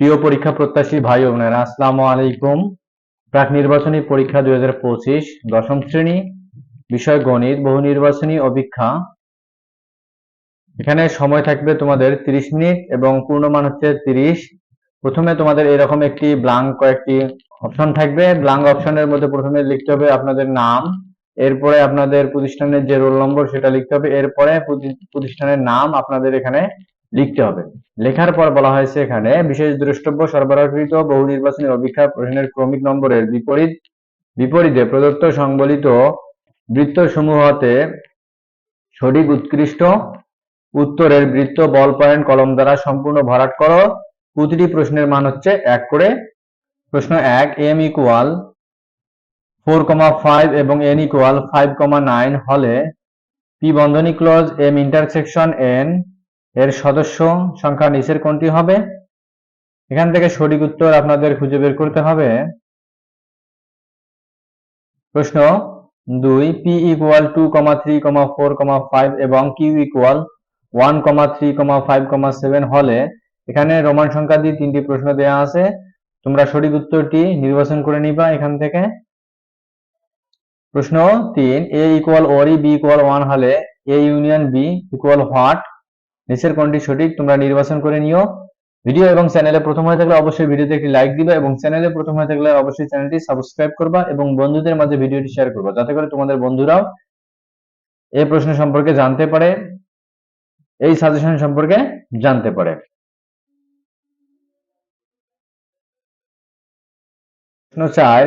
প্রিয় পরীক্ষা প্রত্যাশী ভাই বোনেরা, আসসালামু আলাইকুম। প্রাক নির্বাচনী পরীক্ষা দুই হাজার পঁচিশ, দশম শ্রেণি, বিষয় গণিত, বহু নির্বাচনী অপেক্ষা। এখানে সময় থাকবে তোমাদের 30 মিনিট এবং পূর্ণমান হচ্ছে 30 প্রথমে তোমাদের এরকম একটি ব্লাঙ্ক কয়েকটি অপশন থাকবে। ব্লাঙ্ক অপশনের মধ্যে প্রথমে লিখতে হবে আপনাদের নাম, এরপরে আপনাদের প্রতিষ্ঠানের যে রোল নম্বর সেটা লিখতে হবে, এরপরে প্রতি- প্রতিষ্ঠানের নাম আপনাদের এখানে লিখতে হবে। লেখার পর বলা হয়েছে এখানে, বিশেষ দ্রষ্টব্য সরবরাহকৃত বহু নির্বাচনী অভিক্ষা প্রশ্নের ক্রমিক নম্বরের বিপরীত বিপরীতে প্রদত্ত সংবলিত বৃত্তসমূহ হতে সঠিক উৎকৃষ্ট উত্তরের বৃত্ত বল পয়েন্ট কলম দ্বারা সম্পূর্ণ ভরাট করো। প্রতিটি প্রশ্নের মান হচ্ছে এক করে। প্রশ্ন এক, M equal four comma five এবং N equal five comma nine হলে পি বন্ধনী ক্লোজ, এম ইন্টারসেকশন এন এর সদস্য সংখ্যা নিচের কোনটি হবে? এখান থেকে সঠিক উত্তর আপনাদের খুঁজে বের করতে হবে। প্রশ্ন, দুই P equal two comma three comma four comma five এবং Q equal one comma three comma five comma seven হলে এখানে রোমান সংখ্যা দিয়ে তিনটি প্রশ্ন দেওয়া আছে। তোমরা সঠিক উত্তরটি নির্বাচন করে নিবা এখান থেকে। প্রশ্ন তিন এ ইকুয়াল ওরি বি ইকুয়াল ওয়ান হলে A union B equal what নিচের কোনটি সঠিক, তোমরা নির্বাচন করে নিও। ভিডিও এবং চ্যানেলে প্রথম হয়ে থাকলে অবশ্যই ভিডিওতে একটি লাইক দিবা এবং চ্যানেলে প্রথম হয়ে থাকলে অবশ্যই চ্যানেলটি সাবস্ক্রাইব করবা এবং বন্ধুদের মাঝে ভিডিওটি শেয়ার করবা, যাতে করে তোমাদের বন্ধুরাও এই প্রশ্ন সম্পর্কে জানতে পারে, এই সাজেশন সম্পর্কে জানতে পারে। প্রশ্ন চার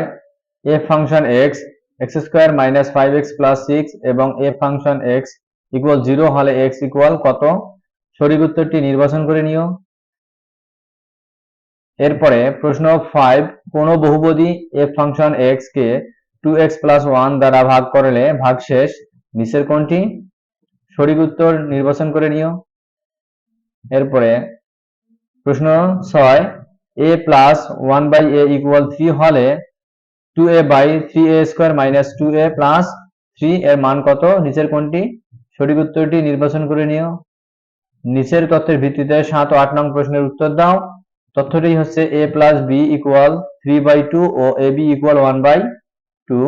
A function X X square minus five X plus six এবং A function X equal zero হলে এক্স ইকুয়াল কত? সঠিক উত্তরটি নির্বাচন করে নিও। এরপরে প্রশ্ন ফাইভ কোন বহুপদী এফ ফাংশন এক্স কে টু এক্স প্লাস ওয়ান দ্বারা ভাগ করলে ভাগশেষ নিচের কোনটি? সঠিক উত্তর নির্বাচন করে নিও। এরপরে প্রশ্ন ছয় A plus one by A equal three হলে two A by three A square minus two A plus three এর মান কত? নিচের কোনটি? সঠিক উত্তরটি নির্বাচন করে নিও। নিচের তথ্যের ভিত্তিতে সাত ও আট নং প্রশ্নের উত্তর দাও। তথ্যটি হচ্ছে A plus B equal three by two O A B equal one by two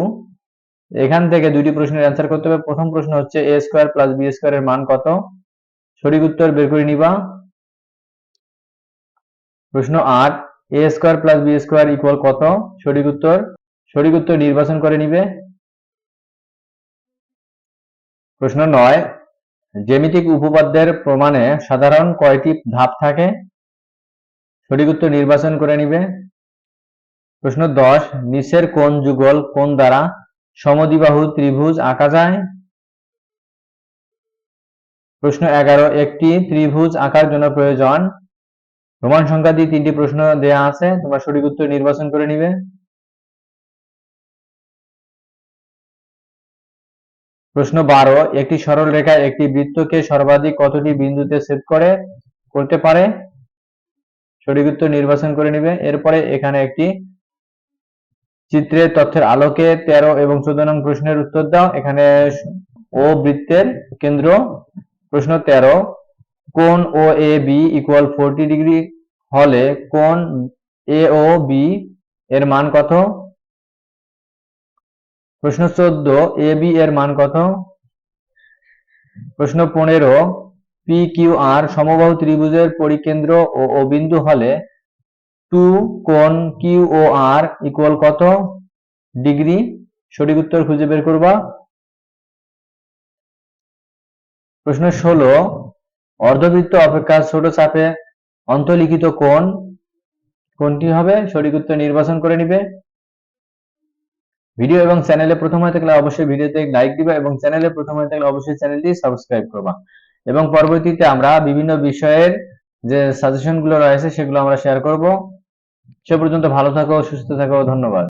এখান থেকে দুইটি প্রশ্নের অ্যান্সার করতে হবে। প্রথম প্রশ্ন হচ্ছে A square plus B square এর মান কত? সঠিক উত্তর বের করে নিবা। প্রশ্ন আট A square plus B square equal কত? সঠিক উত্তর। সঠিক উত্তর নির্বাচন করে নিবে। প্রশ্ন নয় জ্যামিতিক উপপাদ্যের প্রমাণে সাধারণ কয়টি ধাপ থাকে? সঠিক উত্তর নির্বাচন করে নিবে। প্রশ্ন দশ, নিচের কোন যুগল কোন দ্বারা সমদিবাহু ত্রিভুজ আঁকা যায়? প্রশ্ন এগারো, একটি ত্রিভুজ আঁকার জন্য প্রয়োজন? রোমান সংখ্যা দিয়ে তিনটি প্রশ্ন দেয়া আছে, তোমরা সঠিক উত্তর নির্বাচন করে নিবে। প্রশ্ন বারো, একটি সরল রেখা একটি বৃত্তকে সর্বাধিক কতটি বিন্দুতে ছেদ করে করতে পারে? সঠিক উত্তর নির্বাচন করে নিবে। এরপরে এখানে একটি চিত্রের তথ্যের আলোকে তেরো এবং চোদ্দ নং প্রশ্নের উত্তর দাও। এখানে ও বৃত্তের কেন্দ্র। প্রশ্ন তেরো কোণ O A B equal forty degree হলে কোণ এ ও বি এর মান কত? প্রশ্ন চোদ্দ, এ, বি এর মান কত? প্রশ্ন পনেরো পি কিউ আর সমবাহু ত্রিভুজের পরিকেন্দ্র ও ও বিন্দু হলে টু কোন কিউ ও আর ইকুয়াল কত? ডিগ্রি। সঠিক উত্তর খুঁজে বের করবা। প্রশ্ন ষোলো, অর্ধবৃত্ত অপেক্ষা ছোট চাপে অন্তলিখিত কোণ কোনটি হবে? সঠিক উত্তর নির্বাচন করে নিবে। ভিডিও এবং চ্যানেলে প্রথম হয়ে থাকলে অবশ্যই ভিডিওতে লাইক দিবা এবং চ্যানেলে প্রথম হয়ে থাকলে অবশ্যই চ্যানেলটি সাবস্ক্রাইব করবা। এবং পরবর্তীতে আমরা বিভিন্ন বিষয়ের যে সাজেশনগুলো রয়েছে সেগুলো আমরা শেয়ার করব। সে পর্যন্ত ভালো থাকো, সুস্থ থাকো, ধন্যবাদ।